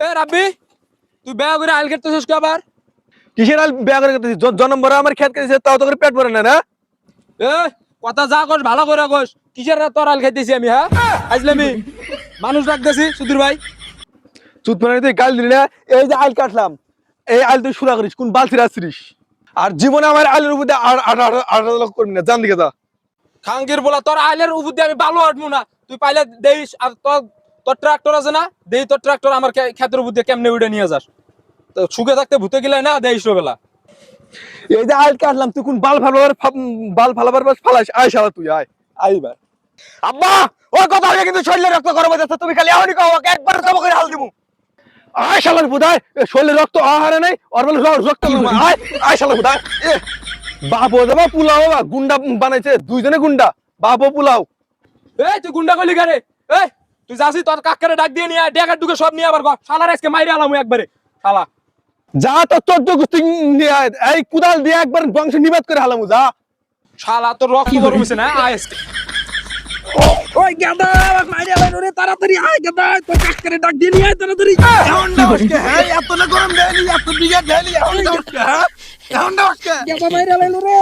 এ রাব্বি তুই করে কি আবার? কিসের আল বেয়া করে জনম ভরে আমার খেত কেটেছে তাও তো করে পেট ভরে না না? এ কথা যা ভালো করে কস। কিসের তোর আইল খাইতেছি আমি হ্যাঁ? আইসলামি মানুষ রাখতেছি সুধীর ভাই। চুত মানে তুই গাল দিলি না? এই যে আইল কাটলাম এই তুই সুরা করিস কোন বালতির আসছিস আর জীবনে আমার আইলের উপর লক্ষ করবি না জান দিকে যা। খাঙ্গির বলা তোর আইলের উপর দিয়ে আমি ভালো হাঁটবো না। তুই পাইলে দেইস আর তোর তোর ট্রাক্টর আছে না? দেই তোর ট্রাক্টর আমার ক্ষেতের দিয়ে কেমনে উঠে নিয়ে যাস? তো সুখে থাকতে ভূতে গেলে না দেইস বেলা এই যে আইল কাটলাম তুই কোন বাল ফালাবার বাল ফালাবার বাস ফালাস আয় শালা তুই আয়। আইবার। আব্বা ওই কথা হলে কিন্তু শরীরে রক্ত গরম হয়ে তুমি খালি এমনই কও আমাকে একবার সব করে হাল দিমু। আয় শালার বুদায় শরীরে রক্ত আহারে নাই ওর বলে রক্ত গরম। আয় আয় শালার বুদায় এ বাপ ও দেবা পুলাও বাবা গুন্ডা বানাইছে দুইজনে গুন্ডা। বাপ ও পুলাও। এই তুই গুন্ডা কইলি গারে এই তুই যাসি তোর কাকারে ডাক দিয়ে নিয়ে ডেকার ডুকে সব নিয়ে আবার শালার আজকে মাইরে আলাম একবারে। শালা। যা তো চোদ্দ গুস্তি এই কুদাল দিয়ে একবার বংশ নিবাদ করে হালামু যা। শালা তোর রক্ত গরম হইছে না? আয় আজকে। ওই গাদা মাইরে আলাম রে তাড়াতাড়ি আয় গাদা তোর কাকারে ডাক দিয়ে নিয়ে আয় তাড়াতাড়ি। হ্যাঁ এত না গরম দেয়নি এত বিঘা দেয়নি এখন হ্যাঁ এখন গাদা মাইরে রে